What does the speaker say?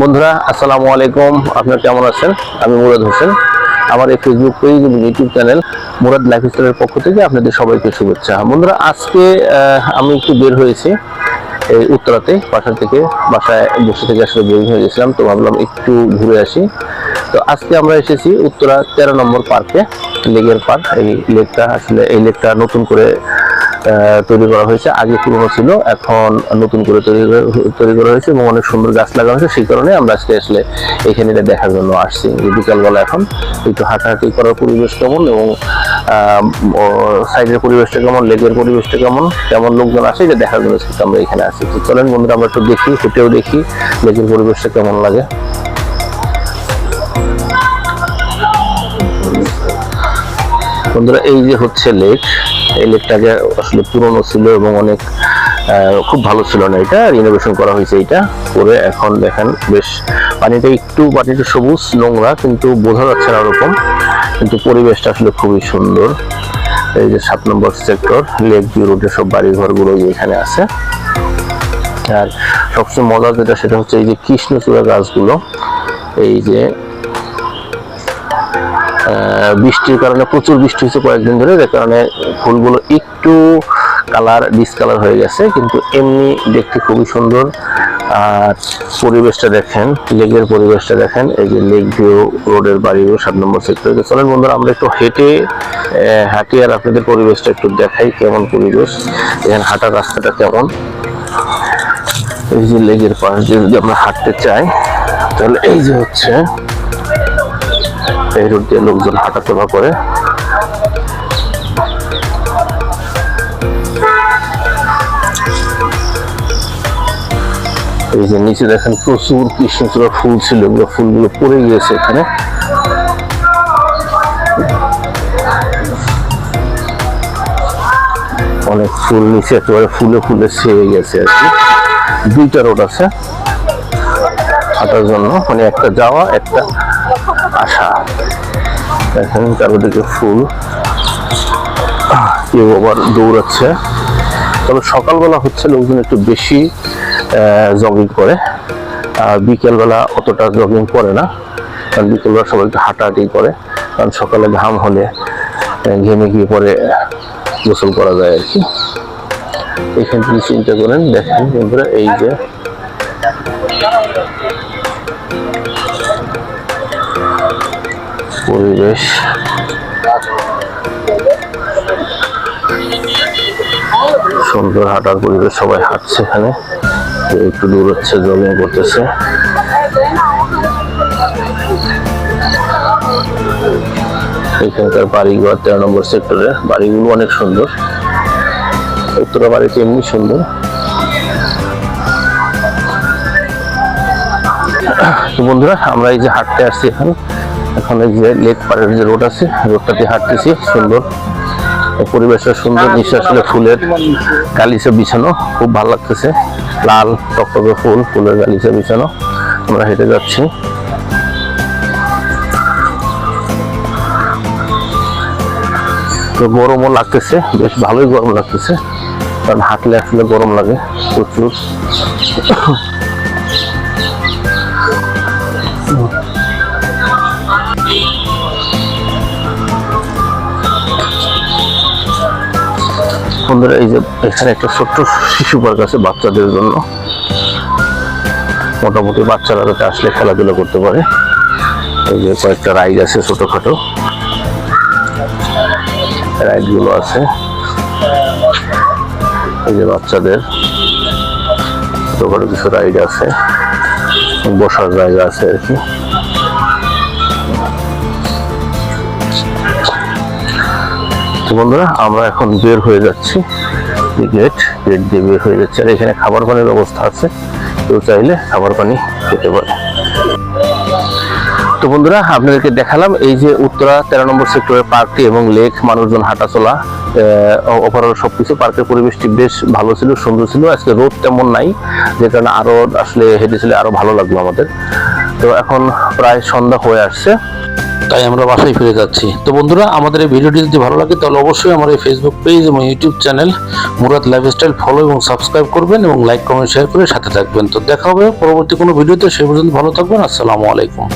বন্ধুরা, আসসালামু আলাইকুম। আপনারা কেমন আছেন? আমি মুরাদ হোসেন। আমার এই ফেসবুক পেজ এবং ইউটিউব চ্যানেল মুরাদ লাইফ লাইফস্টাইলের পক্ষ থেকে আপনাদের সবাইকে শুভেচ্ছা। বন্ধুরা, আজকে আমি একটু বের হয়েছি এই উত্তরাতে, বাসা থেকে, বাসায় বসে থেকে আসলে বের হয়ে গেছিলাম, তো ভাবলাম একটু ঘুরে আসি। তো আজকে আমরা এসেছি উত্তরা তেরো নম্বর পার্কে লেগের পার্ক এই লেকটা আসলে, এই লেকটা নতুন করে তৈরি করা হয়েছে। আগে পুরনো ছিল, এখন নতুন করে তৈরি করে- তৈরি করা হয়েছে এবং অনেক সুন্দর গাছ লাগানো হয়েছে। সেই কারণে আমরা আজকে আসলে এখানে এটা দেখার জন্য আসছি। বিকালবেলা এখন একটু হাঁটাহাঁটি করার পরিবেশ কেমন এবং সাইডের পরিবেশটা কেমন লেগের পরিবেশটা কেমন কেমন লোকজন আসে, এটা দেখার জন্য আমরা এখানে আসি চলেন বন্ধুরা, আমরা একটু দেখি হেঁটেও দেখি লেগের পরিবেশটা কেমন লাগে। বন্ধুরা, এই যে হচ্ছে লেক, এই লেকটা লেকটাকে আসলে পুরনো ছিল এবং অনেক খুব ভালো ছিল না এটা রিনোভেশন করা হয়েছে এটা। করে এখন দেখেন বেশ পানিটা একটু পানিটা সবুজ নোংরা, কিন্তু বোঝা যাচ্ছে না ওরকম, কিন্তু পরিবেশটা আসলে খুবই সুন্দর। এই যে সাত নম্বর সেক্টর লেক ভিউ রোডের সব বাড়ি ঘরগুলো এখানে আছে। আর সবচেয়ে মজার যেটা সেটা হচ্ছে এই যে কৃষ্ণচূড়া গাছগুলো, এই যে বৃষ্টির কারণে, প্রচুর বৃষ্টি হয়েছে কয়েকদিন ধরে যে কারণে ফুলগুলো একটু কালার ডিসকালার হয়ে গেছে, কিন্তু এমনি দেখতে খুবই সুন্দর। আর পরিবেশটা দেখেন লেগের পরিবেশটা দেখেন, এই যে লেক ভিউ, রোডের বাড়িও সাত নম্বর সেক্টরে চলেন বন্ধুরা, আমরা একটু হেঁটে হাঁটি আর আপনাদের পরিবেশটা একটু দেখাই কেমন পরিবেশ। এখানে হাঁটার রাস্তাটা কেমন। এই যে লেগের পাশ যদি আমরা হাঁটতে চাই, তাহলে এই যে হচ্ছে এই রোড দিয়ে লোকজন হাঁটাচলা করে। এই যে নিচে দেখেন প্রচুর কৃষ্ণচূড়া ফুল ছিল, এগুলো ফুলগুলো পড়ে গিয়েছে এখানে। অনেক ফুল নিচে একেবারে ফুলে ফুলে ছেয়ে গেছে আর কি। দুইটা রোড আছে হাঁটার জন্য মানে একটা যাওয়া, একটা দেখেন চারিদিকে ফুল। কেউ আবার দৌড়াচ্ছে। তবে সকালবেলা হচ্ছে লোকজন একটু বেশি জগিং করে। আর বিকেলবেলা অতটা জগিং করে না। কারণ বিকেলবেলা সবাই একটু হাঁটাহাঁটি করে। কারণ সকালে ঘাম হলে ঘেমে গিয়ে পরে গোসল করা যায় আর কি। এখান থেকে চিন্তা করেন, দেখেন এই যে পরিবেশ। সুন্দর হাঁটার পরিবেশ, সবাই হাঁটছে এখানে। একটু দূর হচ্ছে জগিং করতেছে। এখানকার বাড়িঘর, তেরো নম্বর সেক্টরের বাড়িগুলো অনেক সুন্দর। উত্তরা বাড়িতে এমনি সুন্দর। বন্ধুরা, আমরা এই যে হাঁটতে আসছি এখন। এখন যে লেক পাড়ের যে রোড আছে রোডটাতে হাঁটতেছি, সুন্দর। পরিবেশটা সুন্দর, নিচে আসলে ফুলের গালিচা বিছানো, খুব ভালো লাগতেছে। লাল টকটকে ফুল, ফুলের গালিচা বিছানো, আমরা হেঁটে যাচ্ছি। তো গরমও লাগতেছে, বেশ ভালোই গরম লাগতেছে। কারণ হাঁটলে আসলে গরম লাগে প্রচুর। বন্ধুরা এই যে এখানে একটা ছোট্ট শিশু পার্ক আছে বাচ্চাদের জন্য। মোটামুটি বাচ্চারা যাতে আসলে খেলাধুলা করতে পারে। এই যে কয়েকটা রাইড আছে ছোটখাটো। রাইডগুলো আছে। এই যে বাচ্চাদের। ছোটখাটো কিছু রাইড আছে। বসার জায়গা আছে আর কি। বন্ধুরা, আমরা এখন বের হয়ে যাচ্ছি। গেট গেট দিয়ে বের হয়ে যাচ্ছে। আর এখানে খাবার পানির ব্যবস্থা আছে। কেউ চাইলে খাবার পানি খেতে পারে। তো বন্ধুরা, আপনাদেরকে দেখালাম এই যে উত্তরা তেরো নম্বর সেক্টরের পার্কটি এবং লেক, মানুষজন হাঁটাচলা ওভারঅল সব কিছু পার্কের পরিবেশটি বেশ ভালো ছিল, সুন্দর ছিল। আজকে রোদ তেমন নাই, যে কারণে আরও আসলে হেঁটেছিলে আরও ভালো লাগল আমাদের। তো এখন প্রায় সন্ধ্যা হয়ে আসছে। তাই আমরা বাসায় ফিরে যাচ্ছি। তো বন্ধুরা, আমাদের এই ভিডিওটি যদি ভালো লাগে, তাহলে অবশ্যই আমার এই ফেসবুক পেজ এবং YouTube channel Murad lifestyle follow এবং সাবস্ক্রাইব করবেন এবং লাইক কমেন্ট শেয়ার করে সাথে থাকবেন। তো দেখা হবে পরবর্তী কোনো ভিডিওতে, সে পর্যন্ত ভালো থাকবেন। আসসালামু আলাইকুম।